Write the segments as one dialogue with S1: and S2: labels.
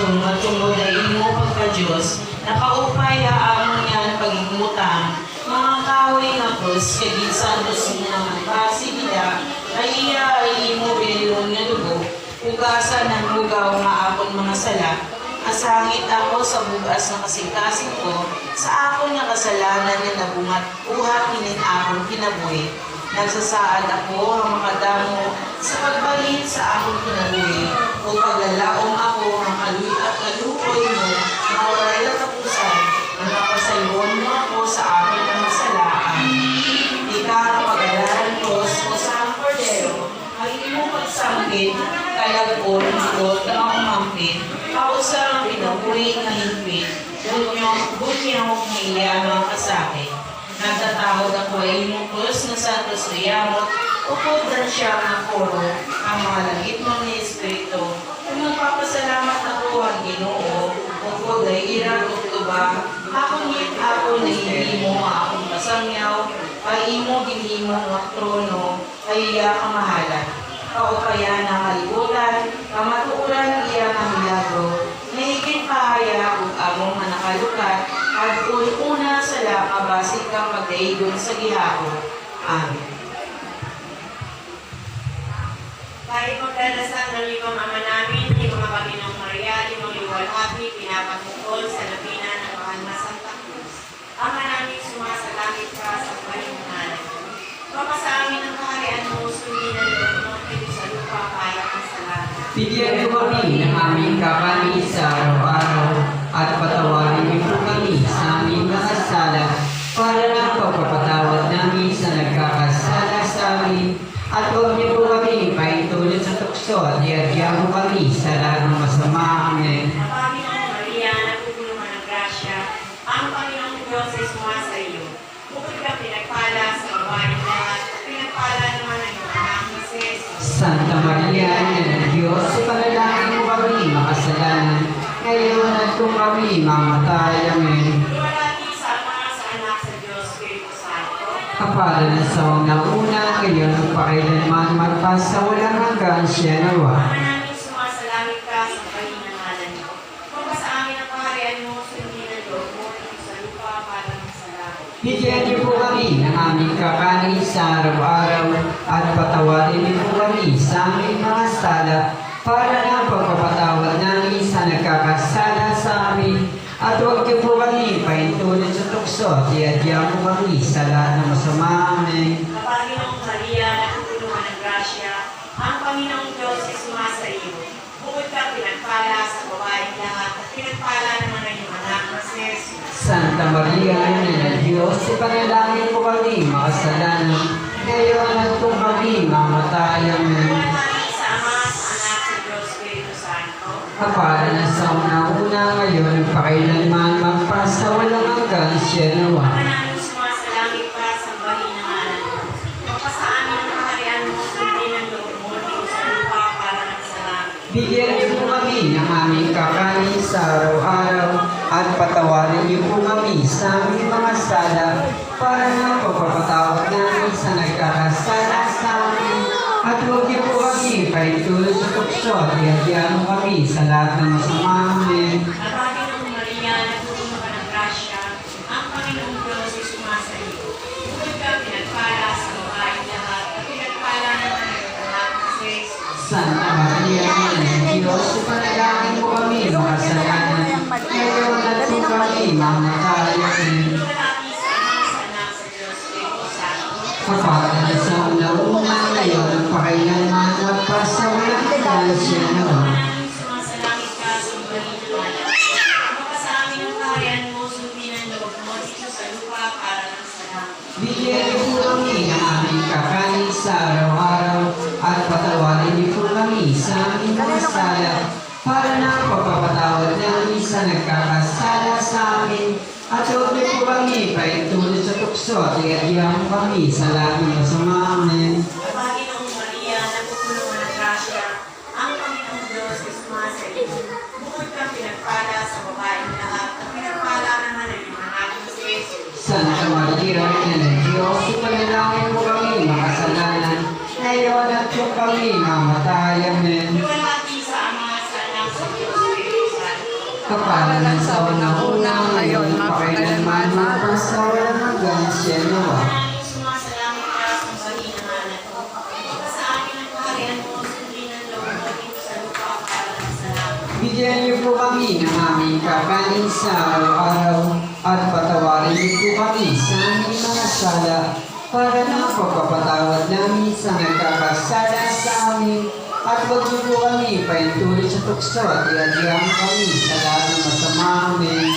S1: Kristo, matungod ay imo pagka-Diyos, nakaupay haamon yan pagigmutang, mga kahoy nga santos mo naman basi nila, ay iya ay imo nga dugo, ugasan ng lugaw nga akon mga sala, asangit ako sa bugas na kasing-kasing ko, sa akon nga kasalanan nga nabungat, uhat kinin akon kinabuhi, Nagsasaad ako ang makadamo sa pagbalin sa akong kinabuhi o paglalaong ako ang kaluy at kalukoy mo na waray katapusan na napasayon mo ako sa aking mga masalaan. Ika ang pag-alaran ko o sa kordero ang iyong pagsampit kalagpon buot na umampit pausa ang pinabuhi na higpit bunyo bunyo niya mga kasakit. Nagtatawag ako ay imong na santos o na siya ng koro, ang mga langit mo ni Espiritu. Kung magpapasalamat ako ang ginoo, upod ay irang tuba, ako ngit ako na hinimo ang akong kasangyaw, ay imo ginimo ang trono, ay iya kamahalan. Kaupayan ang kalibutan, kamatuuran iya ang milagro, Nahigit pahaya ug among nga nakalukat, at una sa laka basig kang magdaigon sa gihapon. Amen.
S2: Tayo magdarasal ng limang ama namin, mga Panginoong Maria, limang liwalhati, pinapatungkol sa labina ng mahal na Santa Cruz. Ama namin, sumasalangit ka sa palinganan. Baka sa amin ang kaharian mo, sundin ang loob mo, pwede sa lupa para ang salamat.
S3: Bigyan niyo kami ng aming kakanin sa araw-araw at patawarin niyo po kami sa aming mga sala para ng pagpapatawad namin sa nagkakasala sa amin at huwag niyo po kami paitulad sa tukso at iadya mo kami sa lahat ng masama. Amen.
S2: Ang Panginoong Maria, nagpupulungan ng grasya, ang Panginoong Diyos ay sumasa iyo. Bukod ka pinagpala sa babae lahat, at pinagpala naman ang iyong anak na si Jesus.
S3: Santa Maria, Ina ng Diyos, ipanalangin mo kami makasalanan, ngayon at kung kami mamatay. Amen. Kapala na sa unang una, ngayon at pakailanman magpas sa walang hanggan siya nawa.
S2: Ama namin sumasalangit ka sa pahinangalan mo. Kung sa amin ang kaharian mo, sundin ang loob mo, ito sa lupa para ng salamat.
S3: Bigyan niyo po kami ng aming kakanin sa araw-araw at patawarin niyo kami sa aming mga sala para na pagpapatawad namin sa nagkakasala sa amin. At huwag niyo po kami paintulad sa tukso at iadya mo kami sa lahat ng masama. Amen.
S2: Ang Panginoong Maria, natutulungan ng grasya, ang Panginoong Diyos ay sumasa iyo. Bukod ka pinagpala sa babaeng lahat, at pinagpala naman
S3: Santa Maria, Ina ng Diyos, ipanalangin mo kami makasalanan, ngayon at kung kami mamatay. Amen. Kapala na sa una-una ngayon, pakailanman magpas sa walang hanggan siya nawa.
S2: Ama namin sumasalangit ka sa pahinangalan mo. Kapasa amin ang kaharian mo, sundin ang loob mo, ito sa lupa para ng salamat.
S3: Bigyan niyo po kami ng aming kakanin sa araw-araw at patawarin niyo po kami sa sala para na pagpapatawad namin sa nagkakasala sa amin. At huwag niyo po kami paitulad sa tukso at iadyan kami sa lahat ng masama. Amen.
S2: Ang Panginoong Maria, nagpupuno ka ng grasya, ang Panginoong Diyos ay sumasa iyo. Bukod ka pinagpala sa lahat, at pinagpala naman ang iyong anak na si Jesus.
S3: Maria, ng Diyos, ipanalangin mo kami makasalanan, ngayon at kung kami mamatay. Amen.
S2: Kaharian mo, sundin ang loob mo, dito sa lupa para ng salamat.
S3: Bigyan niyo po kami ng aming kakanin sa araw-araw at patawarin niyo po kami sa aming mga sala para na pagpapatawad namin sa nagkakasala sa amin at huwag niyo po kami paitulad sa tukso at iadya mo kami sa lahat ng masama. Amen.
S2: Ang Panginoong Maria, nagpupulungan ng grasya, ang Panginoong Diyos ay sumasa iyo. Bukod kang pinagpala sa babaeng lahat, at pinagpala naman ang na si Jesus.
S3: Santa Maria, Ina ng Diyos, ipanalangin mo kami makasalanan, ngayon at kung kami namatay. Amen.
S2: Sa Ama, sa Anak, sa Diyos, Espiritu Santo.
S3: Kapalan sa una ngayon, Bigyan niyo po kami ng aming kakanin sa araw-araw at patawarin niyo po kami sa aming mga sala para na pagpapatawad namin sa nagkakasala sa amin at huwag niyo po kami paintulid sa tukso at iadiyang kami sa lahat ng masama. Amen.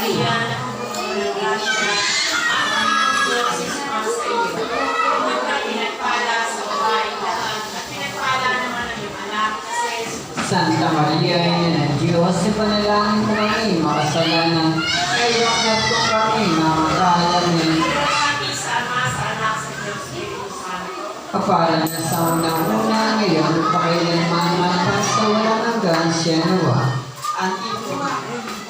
S2: Maria,
S3: Santa Maria, Ina ng Diyos, ipanalangin mo kami makasalanan. Ngayon na po kami
S2: sa sa sa Espiritu Santo.
S3: Kapalan na sa unang-una ngayon, pakailanman magpasawalan hanggang siya nawa.
S1: Antiphona.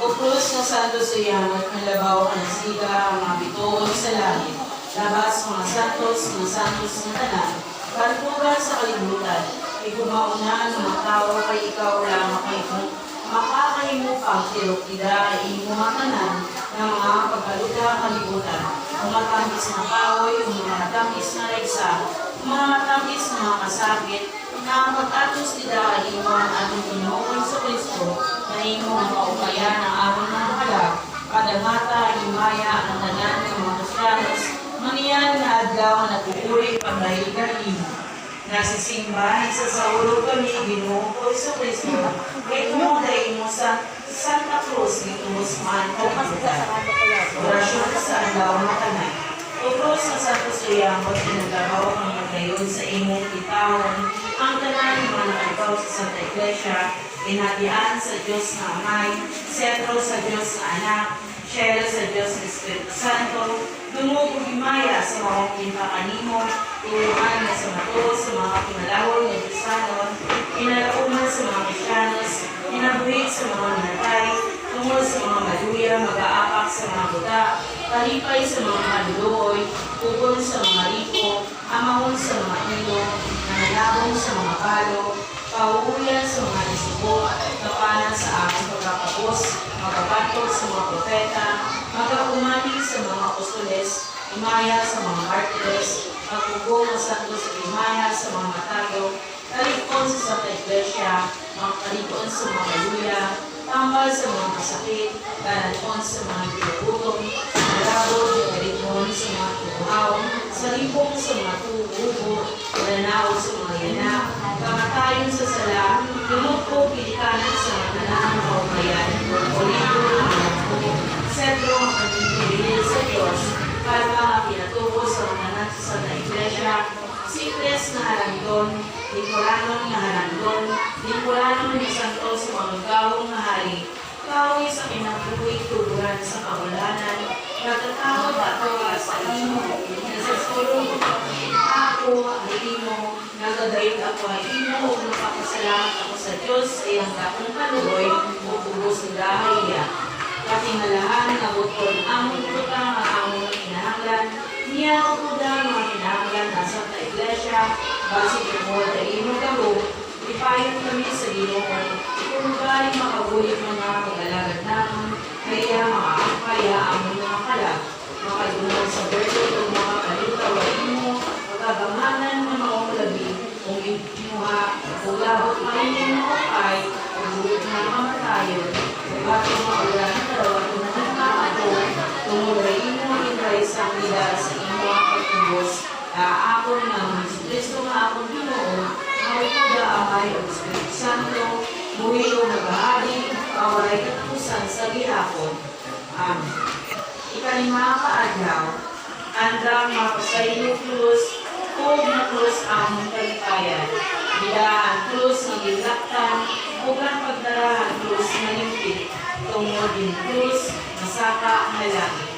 S1: O krus na santos iyamat ng labaw ang siga, ang mga bituon sa langit. Labas mga santos, mga santos ng tanan. Kantugan sa kalibutan. Mga tao kay ikaw lang makaibong. Makakaimupang tirok-ida, imumatanan ng mga pagkaluta kalibutan. Ang matamis na kahoy, ang matamis na reksa, ang matamis na mga kasakit, na ang pag-atos nila ay iwan aming Pinoon sa Kristo na imo ang kaupaya ng aming mga kalag, kadangata, himaya, ang tanan ng mga Kristiyanos, maniyan na adlaw na nagpupuri pagdahil kanino. Nasisimba sa sauro kami, ginoo ko sa Kristo, kay kumuday mo sa Santa Cruz ni Tumus Man o Orasyon sa. O Cruz na sa kusuyamot, pinagabaw ang magayon sa imong itawan, ang tanan mga nakagaw sa Santa Iglesia, inatian sa Diyos na Amay, sentro sa Diyos na Anak, Shelo sa Diyos Espiritu Santo, dumugog himaya sa mga kinpakanimo, iuhan na sa mato sa mga kimalawon ng Kristanon, inalauman sa mga Kristiyanos, inabuhit sa mga natay, tungkol sa mga maluya, mag-aapak sa mga buta, talipay sa mga kaluluoy, pupon sa mga liko, amahon sa mga ilo, nangalabong sa mga palo, pauuyan sa mga nisubo, kapanan sa aking pagkakapos, magkabatog sa mga propeta, magkakumani sa mga apostoles, imaya sa mga martires, pagpugong sa santos at imaya sa mga matayo, talikon sa Santa Iglesia, mga talikon sa mga maluya, tambal sa mga masakit, kanaton sa mga ginugutom, malabot, talikon sa mga tubuhaw, salibong sa mga tububo, nananaw sa mga yana, kamatayon sa sala, lumukpo, pilikanan sa mga tanang kaumayan, ulido ng mga po, sentro ang Mga pinatubo sa mga sa Santa Iglesia, Sikres na harangdon, Nicolanong na harangdon, Nicolanong ni Santo sa mga gawong na hari, Kawi sa kinabuhi tuburan sa kabulanan, Nagtatawag ako sa imo, Nasasulong ako ang imo, Nagadayot ako ang imo, Napapasalamat ako sa Diyos, ay ang dakong kaluoy, Upubos ng dahaya. Katingalahan na butol amon utang ang amon kinahanglan, niya ko da mga kinahanglan na sa iglesia, basig mo da imo gabo, ipayon kami sa Ginoo. Kung galing makabulit mga pag-alagad namin, kaya mga kaya amon mga kalag, makadungan sa berde o mga kalitaw ay imo, pagkagamanan ng mga ulabi, kung inuha, kung labot mainin mo ay, kung bulit na mamatayon, at kung na ang pagtubos, aakon ng Hesus Kristo nga akong Ginoo, maupuda amay o Espiritu Santo, buhi o nagahari, kawalay katapusan sa gihapon. Amen. Ikalima kaadlaw, andang mapasayo krus, kog na krus among kalipayan. Bidaan krus ng gilaktan, ug ang pagdarahan krus na limpit. Tungod din krus, masaka na langit.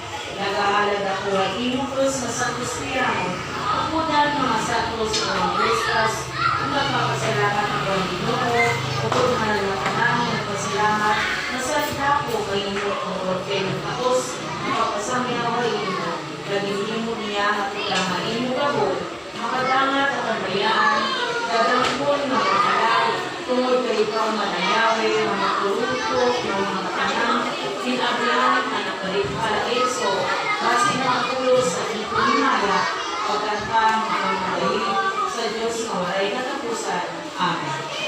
S1: Nagahalag ako ang imong krus na santos piyamon, Pupunan mga santos ng mga kristas, ang nagpapasalamat ng mga ginoo, upod man ang panahon ng pasalamat, nasalita ko kay imo tungkol kay ng tapos, napapasangyaw kay imo, naging imo niya at ikaw imo gabo, makadangat at ang bayaan, food, kay ikaw manayawi, mga turutok, mga tanang, sinablahan na nabalik para eso, kasi na tulos sa ipunimaya, pagkanta mga sa Diyos na walay katapusan. Amen.